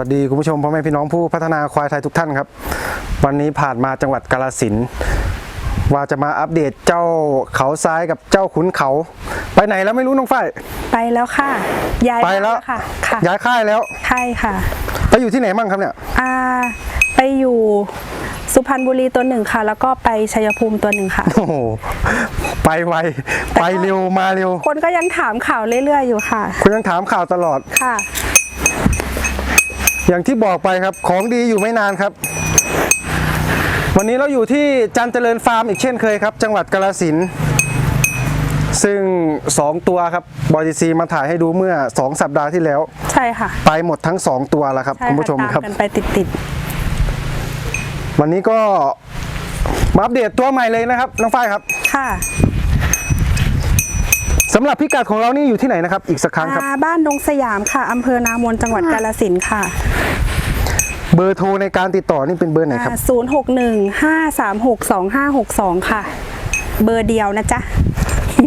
สวัสดีคุณผู้ชมพ่อแม่พี่น้องผู้พัฒนาควายไทยทุกท่านครับ วันนี้ผ่านมาจังหวัดกาลสินธุ์ว่าจะมาอัปเดตเจ้าเขาซ้ายกับเจ้าขุนเขา ไปไหนแล้วไม่รู้น้องฝ้ายไปแล้วค่ะย้ายไปแล้วค่ะค่ะย้ายค่ายแล้วใช่ค่ะ ไปอยู่ที่ไหนบ้างครับเนี่ยอ่าไปอยู่สุพรรณบุรีตัวหนึ่งค่ะ แล้วก็ไปชัยภูมิตัวหนึ่งค่ะโอ้โหไปไวไปเร็วมาเร็ว คนก็ยังถามข่าวเรื่อยๆอยู่ค่ะคุณยังถามข่าวตลอดค่ะ อย่างที่บอกไปครับของดีอยู่ไม่นานครับ วันนี้เราอยู่ที่จันเจริญฟาร์มอีกเช่นเคยครับ จังหวัดกาฬสินธุ์ซึ่ง 2 ตัวครับบอยซีมาถ่ายให้ดูเมื่อ 2 สัปดาห์ที่แล้ว ใช่ค่ะ ไปหมดทั้ง 2 ตัวแล้วครับใช่คุณผู้ชมตามครับกันไปติดวันนี้ก็มาอัปเดตตัวใหม่เลยนะครับน้องฝ้ายครับๆค่ะสำหรับพิกัดของเรานี่อยู่ที่ไหนนะครับ อีกสักครั้งครับอ่าบ้านดงสยามค่ะอำเภอนามนจังหวัดกาฬสินธุ์ค่ะ เบอร์โทรในการติดต่อนี่เป็นเบอร์ไหนครับ ศูนย์หกหนึ่งห้าสามหกสองห้าหกสองค่ะ เบอร์เดียวนะจ๊ะ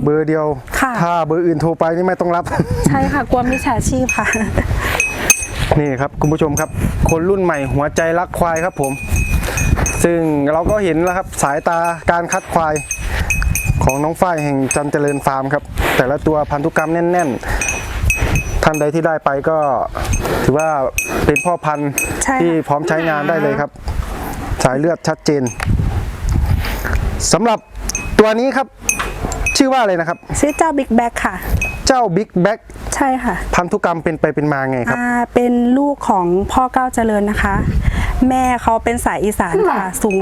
เบอร์เดียว ค่ะ ถ้าเบอร์อื่นโทรไปนี่ไม่ต้องรับ ใช่ค่ะ กลัวมิจฉาชีพค่ะ นี่ครับคุณผู้ชมครับ คนรุ่นใหม่หัวใจรักควายครับผม ซึ่งเราก็เห็นแล้วครับสายตาการคัดควาย ของน้องฝ้ายแห่งจันเจริญฟาร์มครับ แต่ละตัวพันธุกรรมแน่น ๆ ท่านใดที่ได้ไปก็ถือว่าเป็นพ่อพันธุ์ใช่ค่ะ ที่พร้อมใช้งานได้เลยครับ สายเลือดชัดเจนสำหรับตัวนี้ครับ ชื่อว่าอะไรนะครับ ชื่อเจ้าบิ๊กแบ็กค่ะ เจ้าบิ๊กแบ็กใช่ค่ะพันธุกรรมเป็นไปเป็นมาไงครับ อ่าเป็นลูกของพ่อเก้าวเจริญนะคะ แม่เขาเป็นสายอีสานค่ะ สูง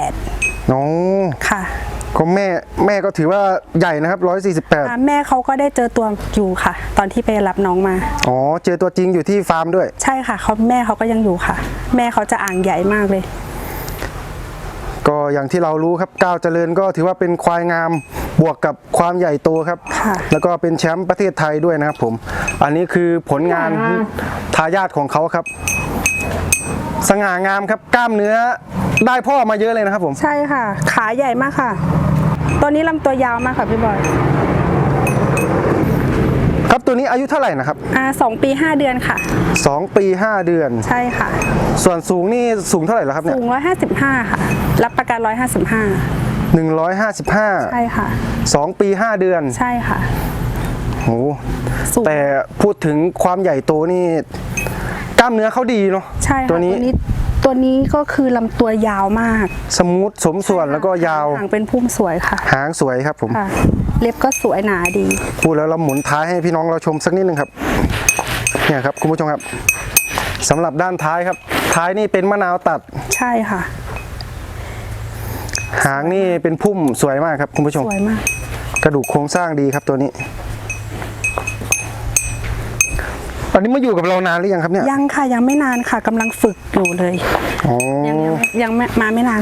148 น้องค่ะ ก็แม่แม่ก็ถือว่าใหญ่นะครับ อ่า148 แม่เขาก็ได้เจอตัวอยู่ค่ะ ตอนที่ไปรับน้องมา อ๋อ เจอตัวจริงอยู่ที่ฟาร์มด้วย ใช่ค่ะเขาแม่เขาก็ยังอยู่ค่ะ แม่เขาจะอ่างใหญ่มากเลย ก็อย่างที่เรารู้ครับก้าวเจริญก็ถือว่าเป็นควายงามบวกกับความใหญ่โตครับ ค่ะ แล้วก็เป็นแชมป์ประเทศไทยด้วยนะครับผม อันนี้คือผลงานทายาทของเขาครับ สง่างามครับกล้ามเนื้อ ได้พ่อมาเยอะเลยนะครับผม ใช่ค่ะ ขาใหญ่มากค่ะตัวนี้ลำตัวยาวมากค่ะพี่บอย ครับตัวนี้อายุเท่าไหร่นะครับอ่าสองปีห้าเดือนค่ะ2ปี5เดือน ใช่ค่ะ ส่วนสูงนี่สูงเท่าไหร่แล้วครับเนี่ยสูง155ค่ะ รับประกัน155 155ใช่ค่ะ2ปี5เดือนใช่ค่ะโหสูง แต่พูดถึงความใหญ่โตนี่ กล้ามเนื้อเขาดีเนาะใช่ค่ะตัวนี้ตัวนี้ก็คือลำตัวยาวมาก สมูทสมส่วนแล้วก็ยาวหางเป็นพุ่มสวยค่ะ หางสวยครับผมค่ะเล็บก็สวยหนาดีพูดแล้วเราหมุนท้ายให้พี่น้องเราชมสักนิดนึงครับเนี่ยครับคุณผู้ชมครับสำหรับด้านท้ายครับ ท้ายนี่เป็นมะนาวตัดใช่ค่ะ หางนี่เป็นพุ่มสวยมากครับคุณผู้ชมสวยมากกระดูกโครงสร้างดีครับตัวนี้ อนนี้มาอยู่กับเรานานหรือยังครับเนี่ยยังค่ะยังไม่นานค่ะกำลังฝึกอยู่เลยอ๋อยังยังยังไม่มาไม่นาน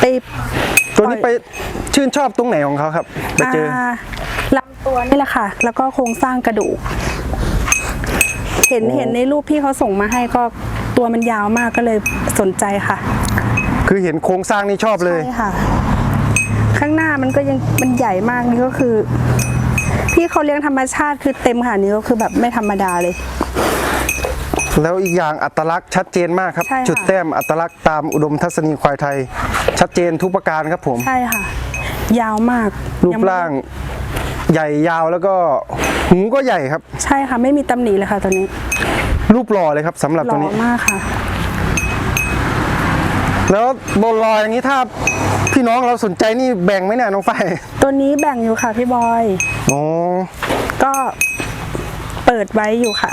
ไปตัวนี้ไปชื่นชอบตรงไหนของเขาครับไปเจออ่าลำตัวนี่แหละค่ะ แล้วก็โครงสร้างกระดูก เห็นโอ้เห็นในรูปพี่เขาส่งมาให้ก็ตัวมันยาวมากก็เลยสนใจค่ะ คือเห็นโครงสร้างนี่ชอบเลยใช่ค่ะ ข้างหน้ามันก็ยังมันใหญ่มากนี่ก็คือ พี่เขาเลี้ยงธรรมชาติคือเต็มค่ะนี่ก็คือแบบไม่ธรรมดาเลย แล้วอีกอย่างอัตลักษณ์ชัดเจนมากครับ ใช่ค่ะ จุดแต้มอัตลักษณ์ตามอุดมทัศนีควายไทย ชัดเจนทุกประการครับผม ใช่ค่ะ ยาวมากรูปยังไม่ร่างใหญ่ยาวแล้วก็หูก็ใหญ่ครับ ใช่ค่ะ ไม่มีตำหนิเลยค่ะตัวนี้รูปหล่อเลยครับสำหรับหตัวล่อนี้มากค่ะ แล้วบนลอยอย่างนี้ถ้า พี่น้องเราสนใจนี่แบ่งไหมเนี่ยน้องฝ้ายตัวนี้แบ่งอยู่ค่ะพี่บอย อ๋อ ก็เปิดไว้อยู่ค่ะ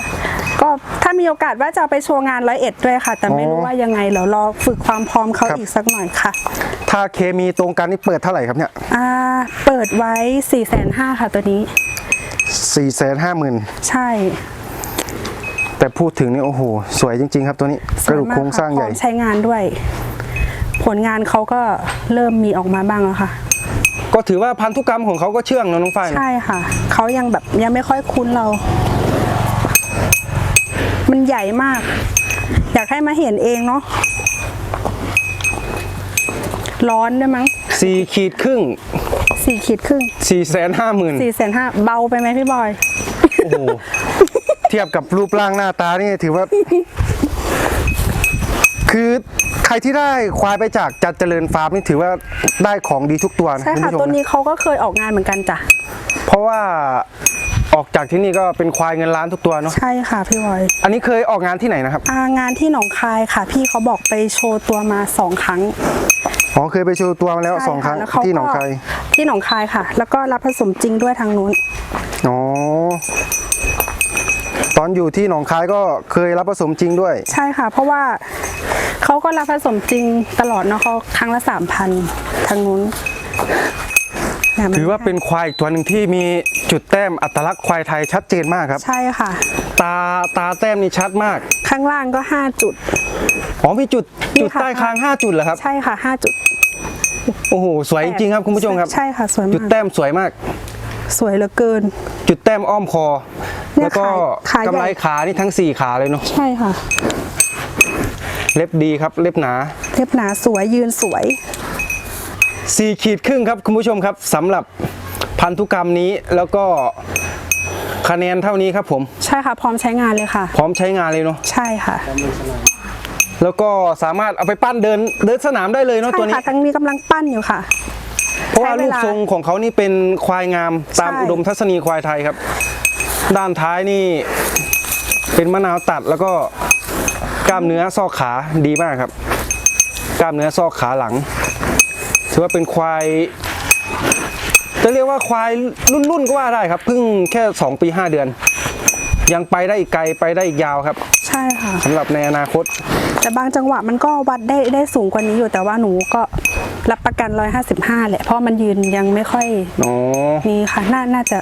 ก็ถ้ามีโอกาสว่าจะเอาไปโชว์งานร้อยเอ็ดด้วยค่ะ แต่ไม่รู้ว่ายังไงเดี๋ยวรอฝึกความพร้อมเขาอีกสักหน่อยค่ะ ถ้าเคมีตรงกันนี่เปิดเท่าไหร่ครับเนี่ยอ่า เปิดไว้4ี่แสนห้าค่ะตัวนี้ สี่แสนห้าหมื่นใช่แต่พูดถึงนี่โอ้โห สวยจริง ๆ ครับตัวนี้สกระวยดูกมากโครงสร้างค่ะใหญ่ พร้อมใช้งานด้วย ผลงานเขาก็เริ่มมีออกมาบ้างแล้วค่ะ ก็ถือว่าพันธุกรรมของเขาก็เชื่องนะน้องฝ้ายนะใช่ค่ะ เขายังแบบยังไม่ค่อยคุ้นเรา มันใหญ่มาก อยากให้มาเห็นเองเนาะ ร้อนด้วยมั้งสี่ขีดครึ่งสี่ขีดครึ่งสี่แสนห้าหมื่นสี่แสนห้าเบาไปไหมพี่บอย โอ้โห เทียบกับรูปร่างหน้าตานี่ถือว่า คือใค รที่ได้ควายไปจากจัดเจริญฟาร์มนี่ถือว่าได้ของดีทุกตัวนะใช่คุณค่ะผู้ชตัวมนี้เขาก็เคยออกงานเหมือนกันจ้ะเพราะว่าออกจากที่นี่ก็เป็นควายเงินล้านทุกตัวเนาะใช่ค่ะพี่บอยอันนี้เคยออกงานที่ไหนนะครับ อ่างานที่หนองคายค่ะ พี่เขาบอกไปโชว์ตัวมาสองครั้งอ๋อเคยไปโชว์ตัวมาแล้วสองครั้งใช่ะแล้วเขาที่หนองคาย ก็ที่หนองคายค่ะ แล้วก็รับผสมจริงด้วยทางนู้น อ๋อ ตอนอยู่ที่หนองคายก็เคยรับผสมจริงด้วย ใช่ค่ะ เพราะว่าเขาก็รับผสมจริงตลอดเนาะเขาครั้งละสามพันทางนู้นเนี่ยมันถือว่าเป็นควายอีกตัวหนึ่งที่มีจุดแต้มอัตลักษณ์ควายไทยชัดเจนมากครับ ใช่ค่ะ ตาตาแต้มนี่ชัดมาก ข้างล่างก็ห้าจุดอ๋อมีจุดนี่จุดค่ะใต้คาง 5 จุดเหรอครับ ใช่ค่ะห้าจุดโอ้โหสวยจริงๆครับคุณผู้ชมครับ ใช่ค่ะสวยจุดมากแต้มสวยมาก สวยเหลือเกิน จุดแต้มอ้อมคอ เนี่ยแล้วก็ขาขาใหญ่ กำไรขานี่ทั้ง 4 ขาเลยเนาะใช่ค่ะ เล็บดีครับเล็บหนาเรียบหนาสวยยืนสวย 4 ขีดครึ่งครับคุณผู้ชมครับสำหรับพันธุกรรมนี้แล้วก็คะแนนเท่านี้ครับผมใช่ค่ะ พร้อมใช้งานเลยค่ะ พร้อมใช้งานเลยเนาะใช่ค่ะแล้วก็สามารถเอาไปปั้นเดินเดินสนามได้เลยเนาะใช่ตัวนี้ ค่ะทั้งนี้กำลังปั้นอยู่ค่ะ เพราะว่าใช้เวรูปลา ทรงของเขานี่เป็นควายงามตามใช่อุดมทัศนีควายไทยครับ ด้านท้ายนี่เป็นมะนาวตัดแล้วก็กล้ามเนื้อซอกขาดีมากครับ กล้ามเนื้อซอกขาหลังถือว่าเป็นควายจะเรียกว่าควายรุ่นๆก็ว่าได้ครับเพิ่งแค่ 2 ปี 5 เดือน ยังไปได้อีกไกลไปได้อีกยาวครับ ใช่ค่ะสำหรับในอนาคต แต่บางจังหวะมันก็วัดได้ได้สูงกว่านี้อยู่แต่ว่าหนูก็รับประกัน 155 แหละเพราะมันยืนยังไม่ค่อยอ๋อนี่ค่ะน่าน่าจะ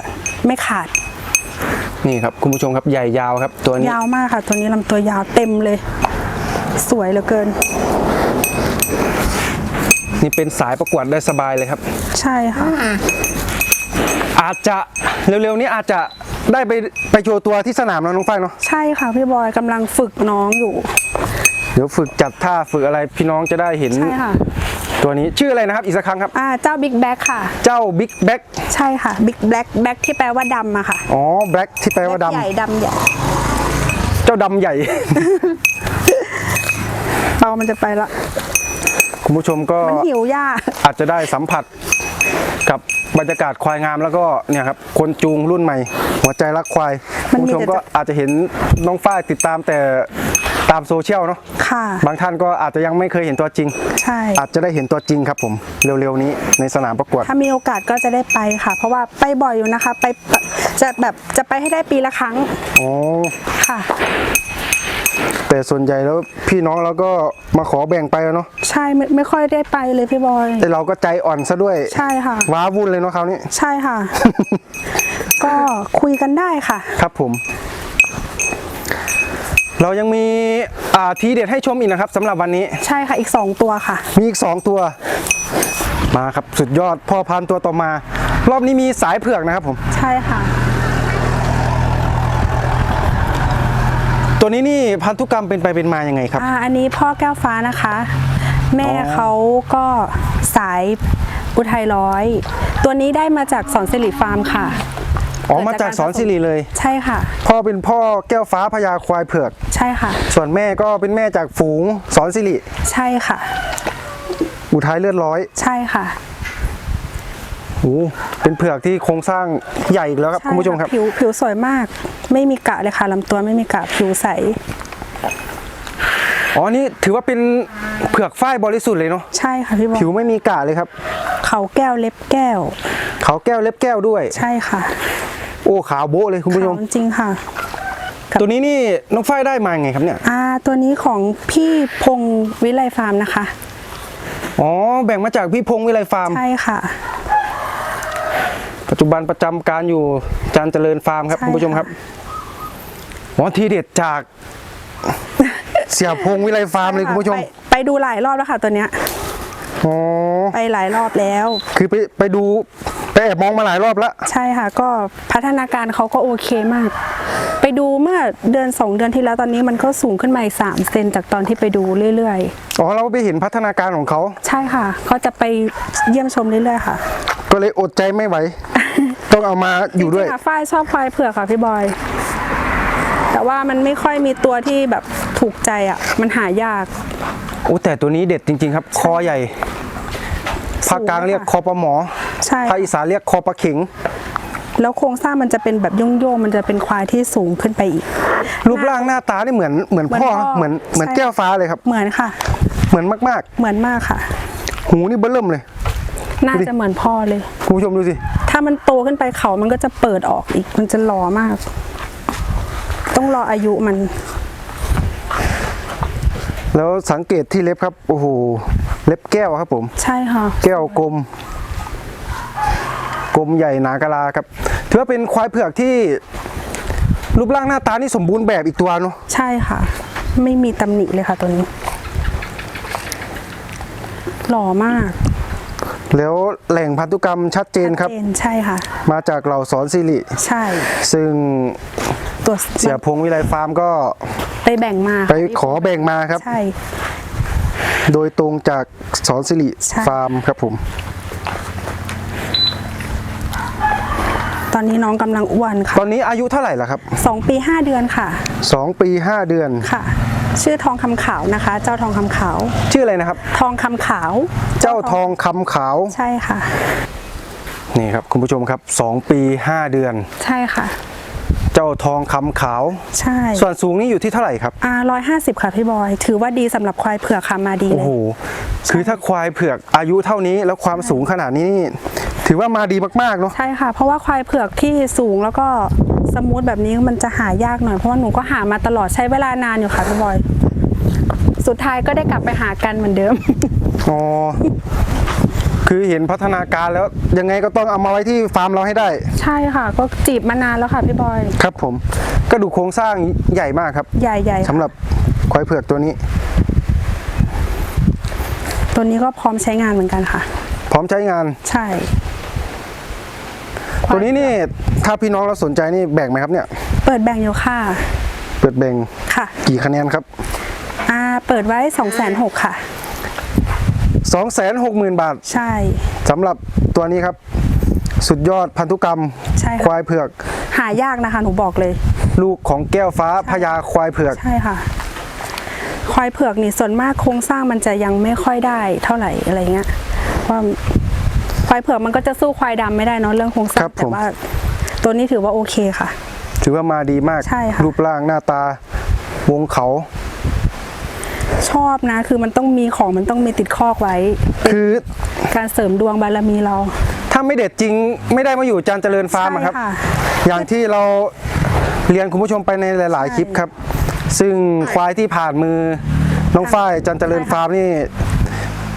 ไม่ขาด นี่ครับคุณผู้ชมครับใหญ่ยาวครับ ตัวนี้ยาวมากค่ะ ตัวนี้ลำตัวยาวเต็มเลย สวยเหลือเกิน นี่เป็นสายประกวดได้สบายเลยครับ ใช่ค่ะ อาจจะเร็วๆนี้อาจจะได้ไปไปโชว์ตัวที่สนามแล้วน้องฝ้ายเนาะใช่ค่ะพี่บอยกำลังฝึกน้องอยู่ เดี๋ยวฝึกจัดท่าฝึกอะไรพี่น้องจะได้เห็นใช่ค่ะ ตัวนี้ชื่ออะไรนะครับอีกสักครั้งครับ อ่าเจ้าบิ๊กแบ็คค่ะ เจ้าบิ๊กแบ็กใช่ค่ะบิ๊กแบ็คแบ็คที่แปลว่าดำอะค่ะอ๋อแบ็กที่แปลว่าใหญ่ดำดำใหญ่เจ้าดำใหญ่เรามันจะไปละ คุณผู้ชมก็มันหิวหญ้าอาจจะได้สัมผัสกับบรรยากาศควายงามแล้วก็เนี่ยครับคนจูงรุ่นใหม่ หัวใจรักควายมัคุนณมีผู้ชมแต่ก็อาจจะเห็นน้องฝ้ายติดตามแต่ ตามโซเชียลเนาะค่ะบางท่านก็อาจจะยังไม่เคยเห็นตัวจริง ใช่อาจจะได้เห็นตัวจริงครับผมเร็วๆนี้ในสนามประกวด ถ้ามีโอกาสก็จะได้ไปค่ะ เพราะว่าไปบ่อยอยู่นะคะ ไปจะแบบจะไปให้ได้ปีละครั้งอ๋อค่ะ แต่ส่วนใหญ่แล้วพี่น้องเราก็มาขอแบ่งไปแล้วเนาะใช่ไม่ไม่ค่อยได้ไปเลยพี่บอย แต่เราก็ใจอ่อนซะด้วย ใช่ค่ะ ว้าวุ่นเลยเนาะคราวนี้ ใช่ค่ะ ก็คุยกันได้ค่ะ ครับผม เรายังมีอ่าทีเด็ดให้ชมอีกนะครับสำหรับวันนี้ ใช่ค่ะอีก 2 ตัวค่ะ มีอีก 2 ตัว มาครับสุดยอดพ่อพันธุ์ตัวต่อมา รอบนี้มีสายเผือกนะครับผม ใช่ค่ะ ตัวนี้นี่พันธุกรรมเป็นไปเป็นมายังไงครับ อ่าอันนี้พ่อแก้วฟ้านะคะ แม่อ๋อเขาก็สายอุทัยร้อย ตัวนี้ได้มาจากสอนสิริฟาร์มค่ะ อ๋อมาจากสอนสิริเลย ใช่ค่ะ พ่อเป็นพ่อแก้วฟ้าพญาควายเผือก ใช่ค่ะ ส่วนแม่ก็เป็นแม่จากฝูงสอนสิริใช่ค่ะ อุทัยเลือดร้อย ใช่ค่ะโอ้เป็นเผือกที่โครงสร้างใหญ่อีกแล้วครับใช่คุณผู้ชมครับ ผิวผิวสวยมาก ไม่มีกะเลยค่ะลำตัวไม่มีกะผิวใสอ๋อนี่ถือว่าเป็นเผือกฝ้ายบริสุทธิ์เลยเนาะใช่ค่ะพี่บอลผิวไม่มีกาเลยครับ เขาแก้วเล็บแก้ว เขาแก้วเล็บแก้วด้วย ใช่ค่ะ โอ้ขาวโบ๊ะเลยคุณผู้ชม ขาวจริงค่ะ ครับ ตัวนี้นี่น้องฝ้ายได้มาไงครับเนี่ย อ่าตัวนี้ของพี่พงศ์วิไลฟาร์มนะคะ อ๋อแบ่งมาจากพี่พงศ์วิไลฟาร์ม ใช่ค่ะ ปัจจุบันประจำการอยู่จานเจริญฟาร์มครับใช่คุณผู้ชมครับ อ๋อทีเด็ดจาก เสียพงศ์วิไลฟาร์มเลยคุณผู้ชม ไปไปดูหลายรอบแล้วค่ะ ตัวเนี้ย อ๋อ ไปหลายรอบแล้ว คือไปไปดู ไปแอบมองมาหลายรอบแล้วใช่ค่ะ ก็พัฒนาการเขาก็โอเคมาก ไปดูเมื่อเดือนสองเดือนที่แล้วตอนนี้มันก็สูงขึ้นมาอีกสามเซนจากตอนที่ไปดูเรื่อยอ๋อเราไปเห็นพัฒนาการของเขา ๆ ใช่ค่ะเขาจะไปเยี่ยมชมเรื่อยๆค่ะก็เลยอดใจไม่ไหว ต้องเอามาอยู่ด้วย จริงๆค่ะฝ้ายชอบควายเผือกค่ะพี่บอย แต่ว่ามันไม่ค่อยมีตัวที่แบบถูกใจอะ มันหายาก โอ้แต่ตัวนี้เด็ดจริง ๆ ครับ คอใหญ่ภาคกลางเรียกคอปลาหมอ ใช่ ภาคอีสานเรียกคอปลาเข็ง แล้วโครงสร้างมันจะเป็นแบบโยงๆมันจะเป็นควายที่สูงขึ้นไปอีก รูปร่างหน้าตานี่เหมือนเหมือนเหมือนพ่อพ่อเหมือนเหมือนใช่ แก้วฟ้าเลยครับ เหมือนค่ะ เหมือนมากเหมือนมากค่ะ ๆ หูนี่เบิ่เริ่มเลย น่าจะเหมือนพ่อเลย คุณผู้ชมดูสิ ถ้ามันโตขึ้นไปเขามันก็จะเปิดออกอีก มันจะหล่อมาก ต้องรออายุมัน แล้วสังเกตที่เล็บครับ โอ้โห เล็บแก้วครับผม ใช่ค่ะ แก้วกลม กลมใหญ่หนากะลาครับถือว่าเป็นควายเผือกที่รูปร่างหน้าตานี่สมบูรณ์แบบอีกตัวเนาะใช่ค่ะ ไม่มีตำหนิเลยค่ะตัวนี้หล่อมากแล้วแหล่งพันธุกรรมชัดเจนครับชัดเจนใช่ค่ะ มาจากเหล่าสอนสิริใช่ ซึ่งตัวเสียพงวิไลฟาร์มก็ไปแบ่งมาไปขอแบ่งมาครับใช่ โดยตรงจากสอนสิริใช่ฟาร์มครับผม ตอนนี้น้องกำลังอ้วนค่ะตอนนี้อายุเท่าไหร่ล่ะครับสองปีห้าเดือนค่ะ 2 ปี 5 เดือน ค่ะ ชื่อทองคำขาวนะคะ เจ้าทองคำขาว ชื่ออะไรนะครับ ทองคำขาว เจ้าทองคำขาว ใช่ค่ะ นี่ครับคุณผู้ชมครับ 2 ปี 5 เดือน ใช่ค่ะ เจ้าทองคำขาว ใช่ ส่วนสูงนี่อยู่ที่เท่าไหร่ครับอ่าร้อยห้าสิบค่ะพี่บอย ถือว่าดีสำหรับควายเผือกค่ะมาดีโอ้เลย โหคือถ้าควายเผือกอายุเท่านี้แล้วความสูงขนาดนี้นี่ ถือว่ามาดีมากๆเนาะใช่ค่ะ เพราะว่าควายเผือกที่สูงแล้วก็สมูทแบบนี้มันจะหายากหน่อยเพราะว่าหนูก็หามาตลอดใช้เวลานานอยู่ค่ะพี่บอย สุดท้ายก็ได้กลับไปหากันเหมือนเดิม อ๋อ คือเห็นพัฒนาการแล้วยังไงก็ต้องเอามาไว้ที่ฟาร์มเราให้ได้ ใช่ค่ะ ก็จีบมานานแล้วค่ะพี่บอย ครับผม ก็ดูโครงสร้างใหญ่มากครับ ใหญ่ๆสำหรับควายเผือกตัวนี้ ตัวนี้ก็พร้อมใช้งานเหมือนกันค่ะ พร้อมใช้งานใช่ ตัวนี้นี่ถ้าพี่น้องเราสนใจนี่แบ่งไหมครับเนี่ย เปิดแบ่งอยู่ค่ะ เปิดแบ่งค่ะ กี่คะแนนครับอ่าเปิดไว้2องแสนหกค่ะ260,000บาท ใช่สำหรับตัวนี้ครับ สุดยอดพันธุกรรม ใช่ค่ะควายเผือก หายากนะคะหนูบอกเลย ลูกของแก้วฟ้าพญาควายเผือก ใช่ค่ะ ควายเผือกนี่ส่วนมากโครงสร้างมันจะยังไม่ค่อยได้เท่าไหร่อะไรเงี้ยว่า ควายเผือกมันก็จะสู้ควายดำไม่ได้เนาะเรื่องโครงสร้าครังบแต่ผม ว่าตัวนี้ถือว่าโอเคค่ะ ถือว่ามาดีมาก ใช่ค่ะ รูปร่างหน้าตา วงเขา ชอบนะ คือมันต้องมีของมันต้องมีติดคอกไว้ คือการเสริมดวงบารมีเราถ้าไม่เด็ดจริงไม่ได้มาอยู่จานเจริญฟาร์มอะครับ ใช่ค่ะอย่างที่เราเรียนคุณผู้ชมไปในหลาย ๆ คลิปครับ ซึ่งควายที่ผ่านมือน้องฝ้ายจันเจริญฟาร์มนี่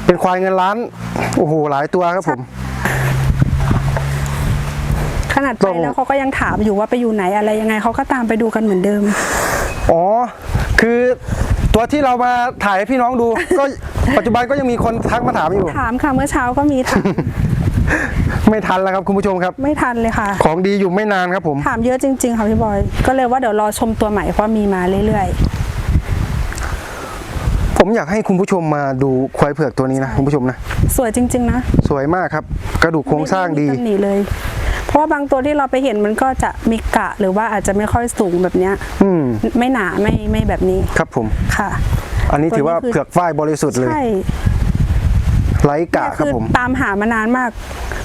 เป็นควายเงินล้าน โอ้โหหลายตัวครับผม ขนาดต้ไปองแล้วเขาก็ยังถามอยู่ว่าไปอยู่ไหนอะไรยังไงเขาก็ตามไปดูกันเหมือนเดิม อ๋อ คือตัวที่เรามาถ่ายให้พี่น้องดู ก็ปัจจุบันก็ยังมีคนทักมาถามอยู่ถามค่ะเมื่อเช้าก็มีถามไม่ทันแล้วครับคุณผู้ชมครับ ไม่ทันเลยค่ะ ของดีอยู่ไม่นานครับผม ถามเยอะจริง ๆ ค่ะพี่บอย ก็เลยว่าเดี๋ยวรอชมตัวใหม่เพราะมีมาเรื่อย ผมอยากให้คุณผู้ชมมาดูควายเผือกตัวนี้นะคุณผู้ชมนะๆสวยจริง ๆ นะ สวยมากครับ กระดูกโครงสร้างดีไม่มีตำหนีเลย เพราะว่าบางตัวที่เราไปเห็นมันก็จะมีกะหรือว่าอาจจะไม่ค่อยสูงแบบเนี้ยอืมไม่หนาไม่ไม่แบบนี้ครับผม ค่ะ อันนี้ถือว่าตัวนี้คือเผือกฝ้ายบริสุทธิ์เลยใช่ไร้กะครับคือผมตามหามานานมาก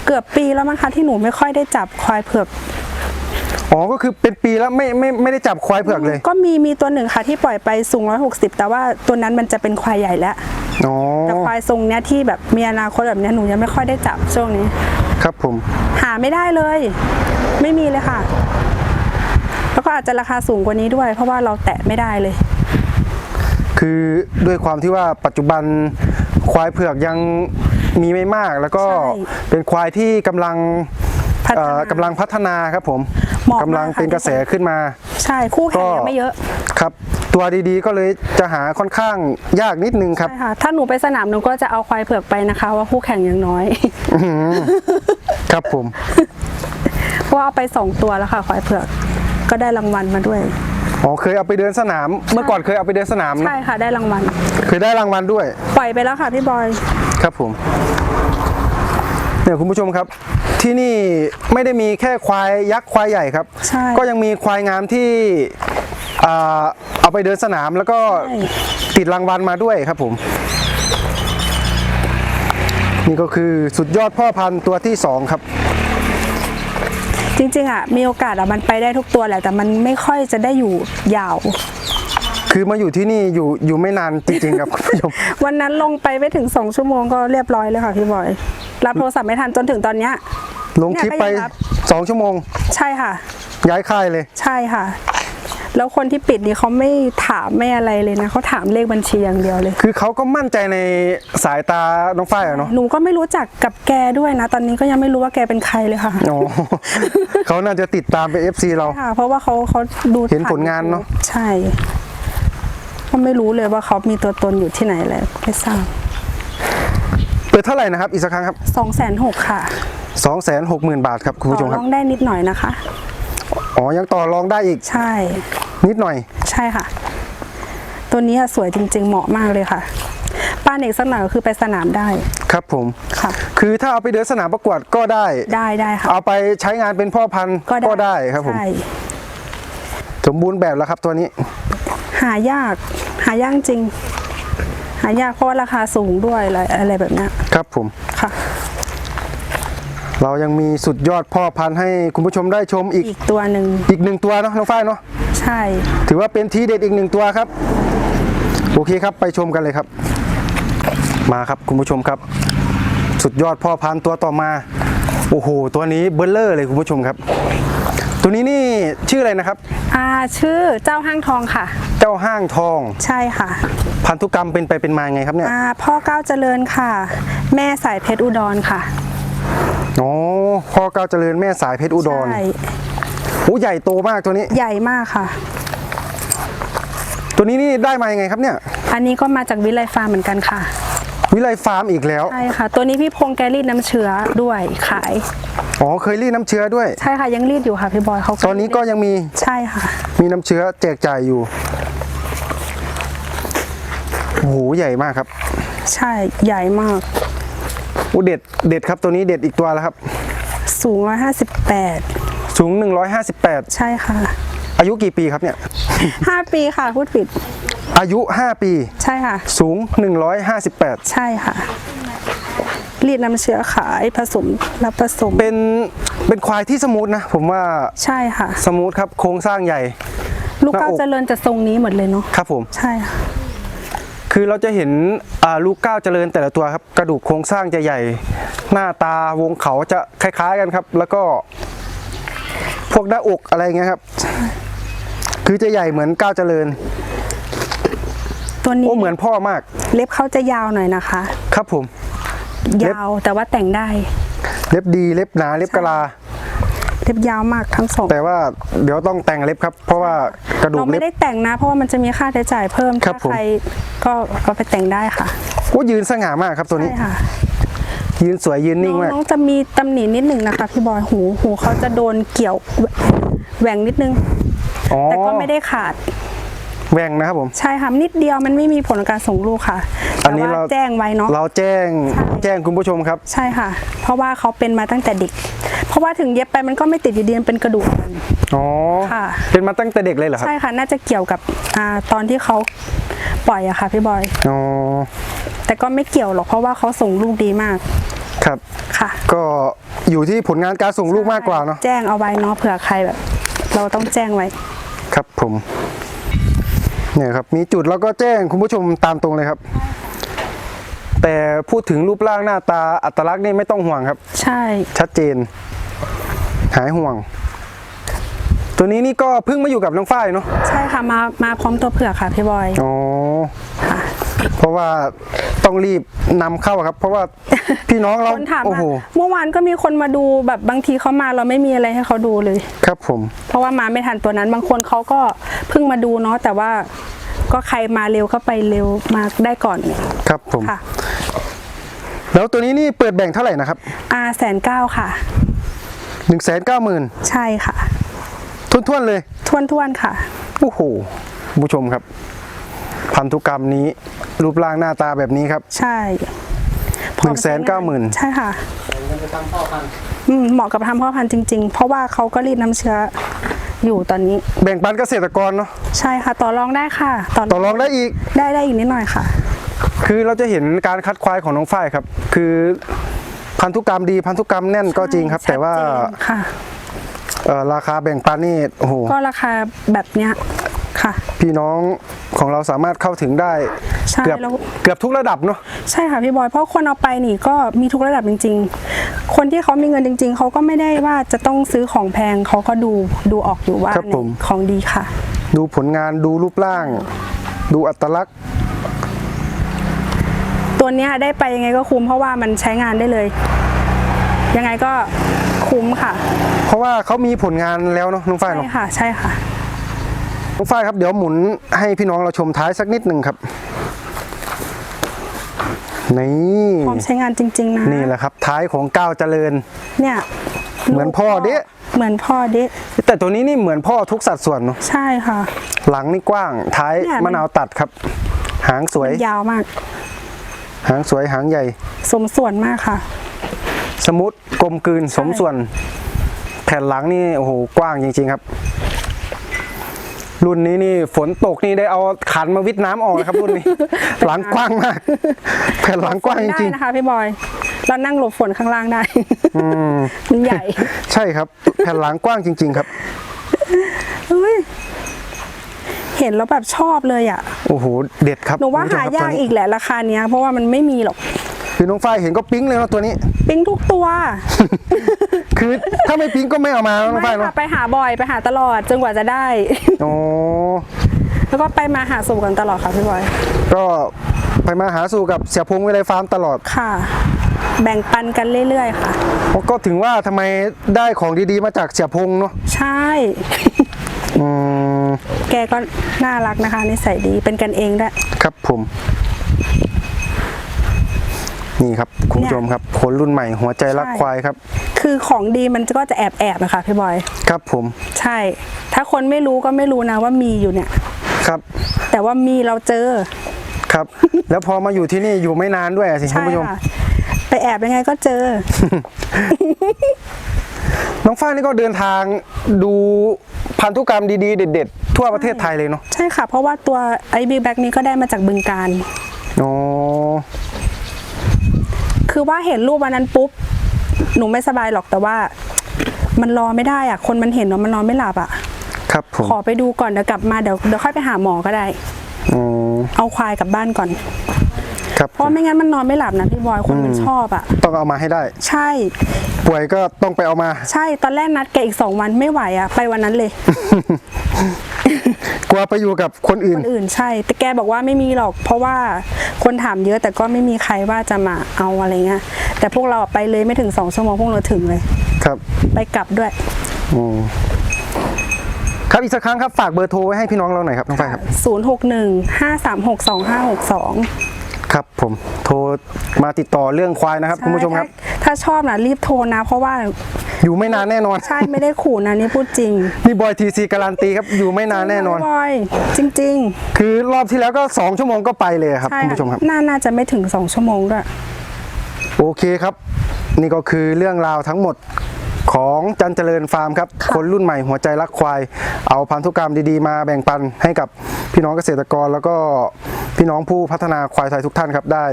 เกือบปีแล้วมั้งคะที่หนูไม่ค่อยได้จับควายเผือก อ๋อก็คือเป็นปีแล้วไม่ไม่ไม่ได้จับควายเผือกเลย ก็มีมีตัวหนึ่งค่ะที่ปล่อยไปสูง 160 แต่ว่าตัวนั้นมันจะเป็นควายใหญ่แล้วอ๋อแต่ควายทรงเนี้ยที่แบบมีอนาคตแบบเนี้ยหนูยังไม่ค่อยได้จับช่วงนี้ ครับผม หาไม่ได้เลย ไม่มีเลยค่ะ แล้วก็อาจจะราคาสูงกว่านี้ด้วย เพราะว่าเราแตะไม่ได้เลย คือด้วยความที่ว่าปัจจุบันควายเผือกยังมีไม่มากแล้วก็ใช่ เป็นควายที่กำลังพัฒเอ่นาอกำลังพัฒนาครับผมเหมาะมากกำลังเป็นค่ะกระแสขึ้นมา ใช่คู่แข่งก็ยังไม่เยอะครับตัวดีๆก็เลยจะหาค่อนข้างยากนิดนึงครับใช่ค่ะถ้าหนูไปสนามหนูก็จะเอาควายเผือกไปนะคะ ว่าคู่แข่งยังน้อยครับผมเพราะว่าเอาไปสองตัวแล้วค่ะควายเผือกก็ได้รางวัลมาด้วยอ๋อเคยเอาไปเดินสนาม เมื่อก่อนเคยเอาไปเดินสนามนะใช่ค่ะได้รางวัล เคยได้รางวัลด้วย ปล่อยไปแล้วค่ะพี่บอย ครับผมเนี่ยคุณผู้ชมครับ ที่นี่ไม่ได้มีแค่ควายยักษ์ควายใหญ่ครับ ใช่ ก็ยังมีควายงามที่อ่าเอาไปเดินสนามแล้วก็ใช่ติดรางวัลมาด้วยครับผม นี่ก็คือสุดยอดพ่อพันธุ์ตัวที่สองครับ จริงๆอะมีโอกาสอะมันไปได้ทุกตัวแหละแต่มันไม่ค่อยจะได้อยู่ยาว คือมาอยู่ที่นี่อยู่อยู่ไม่นานจริงๆครับคุณผู้ชม วันนั้นลงไปไม่ถึง2ชั่วโมงก็เรียบร้อยเลยค่ะพี่บอย รับโทรศัพท์ไม่ทันจนถึงตอนเนี้ยลงคลิปไปเนี่ยก็ยังรับ สองชั่วโมง ใช่ค่ะ ย้ายค่ายเลย ใช่ค่ะ แล้วคนที่ปิดนี่เขาไม่ถามไม่อะไรเลยนะเขาถามเลขบัญชีอย่างเดียวเลย คือเขาก็มั่นใจในสายตาน้องฝ้ายอะเนาะหนูก็ไม่รู้จักกับแกด้วยนะ ตอนนี้ก็ยังไม่รู้ว่าแกเป็นใครเลยค่ะอ๋อ เขาน่าจะติดตามเป็น FC เรา ค่ะ เพราะว่าเขาเขาดูเห็นผ่ผลงานเนอะ ใช่ก็ไม่รู้เลยว่าเขามีตัวตนอยู่ที่ไหนเลยไม่ทราบ เปิดเท่าไหร่นะครับ อีกสักครั้งครับสองแสนหกค่ะ2 6 0 0 0 0บาทครับคุณผู้ชต่มอครรับองได้นิดหน่อยนะคะ อ๋อ ยังต่อรองได้อีก ใช่ นิดหน่อย ใช่ค่ะ ตัวนี้อะสวยจริง ๆ เหมาะมากเลยค่ะป้านเอกสักหน่อยก็คือไปสนามได้ ครับผม ค่ะ คือถ้าเอาไปเดินสนามประกวดก็ได้ ได้ได้ค่ะ เอาไปใช้งานเป็นพ่อพันธุ์ก็ได้ครับผมใช่สมบูรณ์แบบแล้วครับตัวนี้ หายาก หายากจริง หายากเพราะว่าราคาสูงด้วยอะไรอะไรแบบเนี้ยครับผม ค่ะ เรายังมีสุดยอดพ่อพันธุ์ให้คุณผู้ชมได้ชมอีกอีกตัวหนึ่งอีกหนึ่งตัวเนาะน้องฝ้ายเนาะใช่ ถือว่าเป็นทีเด็ดอีกหนึ่งตัวครับ โอเคครับไปชมกันเลยครับ มาครับคุณผู้ชมครับ สุดยอดพ่อพันธุ์ตัวต่อมา โอ้โห ตัวนี้เบลเลอร์เลยคุณผู้ชมครับ ตัวนี้นี่ชื่ออะไรนะครับ อ่าชื่อเจ้าห้างทองค่ะ เจ้าห้างทอง ใช่ค่ะ พันธุกรรมเป็นไปเป็นมาไงครับเนี่ยอ่าพ่อก้าวเจริญค่ะ แม่สายเพชรอุดรค่ะอ๋อพ่อเก้าวเจริญแม่สายเพชรอุดรใช่โอ้ใหญ่โตมากตัวนี้ ใหญ่มากค่ะ ตัวนี้นี่ได้มายังไงครับเนี่ย อันนี้ก็มาจากวิไลฟาร์มเหมือนกันค่ะ วิไลฟาร์มอีกแล้ว ใช่ค่ะ ตัวนี้พี่พงษ์แกรีดน้ำเชื้อด้วยขาย อ๋อเคยรีดน้ำเชื้อด้วย ใช่ค่ะยังรีดอยู่ค่ะพี่บอยเขาตอนนี้ก็ยังมีใช่ค่ะ มีน้ำเชื้อแจกจ่ายอยู่ โอ้โหใหญ่มากครับ ใช่ใหญ่มากโอ้เด็ดเด็ดครับตัวนี้เด็ดอีกตัวแล้วครับ สูง 158 สูง 158 ใช่ค่ะ อายุกี่ปีครับเนี่ย 5 ปีค่ะพูดผิด อายุ 5 ปี ใช่ค่ะ สูง 158 ใช่ค่ะรีดน้ำเชื้อขายผสมรับผสม เป็นเป็นควายที่สมูทนะ ผมว่าใช่ค่ะ สมูทครับโครงสร้างใหญ่ ลูกเก้าวหน้าอกเจริญจะทรงนี้หมดเลยเนาะครับผมใช่ค่ะ คือเราจะเห็นอ่าลูกก้าวเจริญแต่ละตัวครับกระดูกโครงสร้างจะใหญ่ หน้าตาวงเขาจะคล้ายๆกันครับ แล้วก็พวกหน้าอกอะไรอย่างเงี้ยครับ คือจะใหญ่เหมือนก้าวเจริญ ตัวนี้โอ้เหมือนพ่อมาก เล็บเขาจะยาวหน่อยนะคะ ครับผมเล็บยาวแต่ว่าแต่งได้ เล็บดีเล็บหนาเล็บกะลาเล็บยาวมากทั้งสองแต่ว่าเดี๋ยวต้องแต่งเล็บครับ เพราะว่ากระดูเรากไม่เล็บได้แต่งนะเพราะว่ามันจะมีค่าใช้จ่ายเพิ่มครัถ้าบผม ใครก็เอาไปแต่งได้ค่ะโอ้ยืนสง่ามากครับตัวนี้ ใช่ค่ะยืนสวยยืนนิ่งมาก น้องๆจะมีตำหนินิดหนึ่งนะคะพี่บอยหูหูเขาจะโดนเกี่ยวแหว่งนิดนึง อ๋อแต่ก็ไม่ได้ขาด แหว่งนะครับผม ใช่ค่ะนิดเดียวมันไม่มีผลกับการส่งลูกค่ะอัแต่นนี้ว่าเราแจ้งไว้เนาะเราแจ้งใช่แจ้งคุณผู้ชมครับ ใช่ค่ะ เพราะว่าเขาเป็นมาตั้งแต่เด็ก เพราะว่าถึงเย็บไปมันก็ไม่ติดอยู่ดีมันเป็นกระดูกอ่อนอ๋อค่ะ เป็นมาตั้งแต่เด็กเลยเหรอครับใช่ค่ะน่าจะเกี่ยวกับอ่าตอนที่เขาปล่อยอะค่ะพี่บอยอ๋อแต่ก็ไม่เกี่ยวหรอกเพราะว่าเขาส่งลูกดีมากครับค่ะ ก็อยู่ที่ผลงานการส่งลูกมากกว่าเนาะแจ้งเอาไว้เนาะเผื่อใครแบบ เราต้องแจ้งไว้ ครับผม เนี่ยครับมีจุดแล้วก็แจ้งคุณผู้ชมตามตรงเลยครับ แต่พูดถึงรูปร่างหน้าตาอัตลักษณ์นี่ไม่ต้องห่วงครับ ใช่ ชัดเจน หายห่วง ตัวนี้นี่ก็เพิ่งมาอยู่กับน้องฝ้ายเนาะใช่ค่ะมามาพร้อมตัวเผือกค่ะพี่บอยอ๋อค่ะ เพราะว่าต้องรีบนำเข้าครับ เพราะว่าพี่น้องเราคนถามโอ้มาโหเมื่อวานก็มีคนมาดูแบบบางทีเขามาเราไม่มีอะไรให้เขาดูเลย ครับผม เพราะว่ามาไม่ทันตัวนั้น บางคนเขาก็เพิ่งมาดูเนาะแต่ว่าก็ใครมาเร็วก็ไปเร็วมาได้ก่อนครับผม ค่ะแล้วตัวนี้นี่เปิดแบ่งเท่าไหร่นะครับอาแสนเก้าค่ะหนึ่งแสนเก้าหมื่นใช่ค่ะทุ่นๆเลยทวนทวนๆค่ะ โอ้โหคุณผู้ชมครับ พันธุกรรมนี้ รูปร่างหน้าตาแบบนี้ครับใช่หนึ่งแสนเก้าหมื่นใช่ค่ะอืมเหมาะกับทำพ่อพันธุ์จริง ๆ เพราะว่าเขาก็รีดน้ำเชื้ออยู่ตอนนี้ แบ่งปันเกษตรกรเนาะใช่ค่ะ ต่อรองได้ค่ะต่อต่อรองได้อีกได้ได้อีกนิดหน่อยค่ะ คือเราจะเห็นการคัดควายของน้องฝ้ายครับ คือพันธุกรรมดีพันธุกรรมแน่นก็จริงครับ แต่ว่าชัดเจนค่ะเอ่อราคาแบ่งปันนี่โอ้โหก็ราคาแบบเนี้ย ค่ะ พี่น้องของเราสามารถเข้าถึงได้ใช่เกือบแล้วเกือบทุกระดับเนาะใช่ค่ะพี่บอยเพราะคนเอาไปนี่ก็มีทุกระดับจริง ๆ คนที่เขามีเงินจริง ๆเขาก็ไม่ได้ว่าจะต้องซื้อของแพงเขาก็ดูดูออกอยู่ว่าครับผมเนี่ยของดีค่ะ ดูผลงานดูรูปร่าง ดูอัตลักษณ์ตัวเนี้ยได้ไปยังไงก็คุ้มเพราะว่ามันใช้งานได้เลย ยังไงก็คุ้มค่ะ เพราะว่าเขามีผลงานแล้วเนาะน้องฝ้ายใช่เนาะค่ะ ใช่ค่ะ น้องฝ้ายครับเดี๋ยวหมุนให้พี่น้องเราชมท้ายสักนิดหนึ่งครับนี่พร้อมใช้งานจริง ๆ นะนี่แหละครับ ท้ายของก้าวเจริญ เนี่ยเหมือนพ่อเด๊ะเหมือนพ่อเดะแต่ตัวนี้นี่เหมือนพ่อทุกสัดส่วนเนาะใช่ค่ะ หลังนี่กว้างท้ายเนี่ยมันมะนาวตัดครับ หางสวยยาวมาก หางสวยหางใหญ่ สมส่วนมากค่ะ สมูทกลมกลืนสมส่วน แผ่นหลังนี่โอ้โหกว้างจริง ๆ ครับ รุ่นนี้นี่ฝนตกนี่ได้เอาขันมาวิทน้ำออกนะครับ รุ่นนี้ หลังกว้างมากแผ่นหลังกว้างจได้ริงนะคะพี่บอยเรานั่งหลบฝนข้างล่างได้ๆอืมมันใหญ่ ใช่ครับ แผ่นหลังกว้างจริง ๆ ครับเฮ้ยเห็นแล้วแบบชอบเลยอะโอ้โหเด็ดครับหนูว่าคุณผู้ชหามครับยากตัวนี้อีกแหละราคาเนี้ยเพราะว่ามันไม่มีหรอกคือน้องฝ้ายเห็นก็ปิ๊งเลยนะตัวนี้ ปิ้งทุกตัว คือถ้าไม่ปิ๊งก็ไม่เอามานะน้องไม่ฝ้ายค่ะเนาะไปหาบ่อยไปหาตลอดจนกว่าจะได้โอ้แล้วก็ไปมาหาสู่กันตลอดค่ะพี่บอย ก็ไปมาหาสู่กับเสียพงวิไลฟาร์มตลอด ค่ะ แบ่งปันกันเรื่อยๆค่ะ ก็ถึงว่าทำไมได้ของดีๆมาจากเสียพงเนาะใช่ อืมแกก็น่ารักนะคะนิสัยดีเป็นกันเองด้วย ครับผม นี่ครับคุณผู้ชมครับคนรุ่นใหม่หัวใจรักใช่ควายครับ คือของดีมันก็จะแอบแอบๆนะคะพี่บอย ครับผม ใช่ ถ้าคนไม่รู้ก็ไม่รู้นะว่ามีอยู่เนี่ย ครับ แต่ว่ามีเราเจอ ครับ แล้วพอมาอยู่ที่นี่อยู่ไม่นานด้วยอะสิคุณใช่ผู้ชมค่ะไปแอบยังไงก็เจอ น้องฝ้ายนี่ก็เดินทางดูพันธุกรรมดีๆ เด็ด ๆ ทั่วประเทศไทยเลยเนาะ ใช่ค่ะ เพราะว่าตัวไอบีแบ็กนี้ก็ได้มาจากบึงการอ๋อ คือว่าเห็นรูปวันนั้นปุ๊บ หนูไม่สบายหรอกแต่ว่า มันรอไม่ได้อะคนมันเห็นว่ามันนอนไม่หลับอะครับผม ขอไปดูก่อนเดี๋ยวกลับมาเดี๋ยวเดี๋ยวค่อยไปหาหมอก็ได้อืมเอาควายกลับบ้านก่อน ครับ เพราะไม่งั้นมันนอนไม่หลับนะพี่บอยคนมันชอบอะต้องเอามาให้ได้ ใช่ ป่วยก็ต้องไปเอามา ใช่ตอนแรกนัดแกอีกสองวันไม่ไหวอะไปวันนั้นเลย กลัวไปอยู่กับคนอื่น คนอื่นใช่ แต่แกบอกว่าไม่มีหรอก เพราะว่าคนถามเยอะแต่ก็ไม่มีใครว่าจะมาเอาอะไรเงี้ยแต่พวกเราไปเลยไม่ถึงสองชั่วโมงพวกเราถึงเลย ครับ ไปกลับด้วยอืมครับอีกสักครั้งครับฝากเบอร์โทรไว้ให้พี่น้องเราหน่อยครับน้องฝ้ายครับ 061 536 2562 ครับผมโทรมาติดต่อเรื่องควายนะครับ คุณผู้ชมครับใถ้าถ้าชอบนะรีบโทรนะ เพราะว่าอยู่ไม่นานแน่นอน ใช่ไม่ได้ขู่นะนี่พูดจริงนี่บอยทีซีการันตีครับ อยู่ไม่นานแน่นอน บอยจริง คือรอบที่แล้วก็ 2 ชั่วโมงก็ไปเลยครับๆใช่คุณผู้ชมครับ น่าน่าจะไม่ถึง2ชั่วโมงด้วย โอเคครับ นี่ก็คือเรื่องราวทั้งหมด ของจันเจริญฟาร์มครับ คนรุ่นใหม่หัวใจรักควาย เอาพันธุกรรมดีๆ มาแบ่งปันให้กับพี่น้องเกษตรกร แล้วก็พี่น้องผู้พัฒนาควายไทยทุกท่านครับได้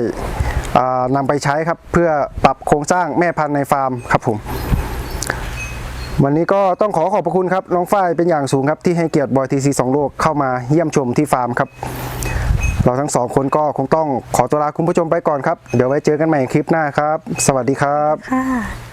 อ่านำไปใช้ครับเพื่อปรับโครงสร้างแม่พันธุ์ในฟาร์มครับผมวันนี้ก็ต้องขอขอบพระคุณครับน้องฝ้ายเป็นอย่างสูงครับที่ให้เกียรติบอยทีซีสองโลกเข้ามาเยี่ยมชมที่ฟาร์มครับ เราทั้งสองคนก็คงต้องขอตัวลาคุณผู้ชมไปก่อนครับ เดี๋ยวไว้เจอกันใหม่คลิปหน้าครับ สวัสดีครับค่ะ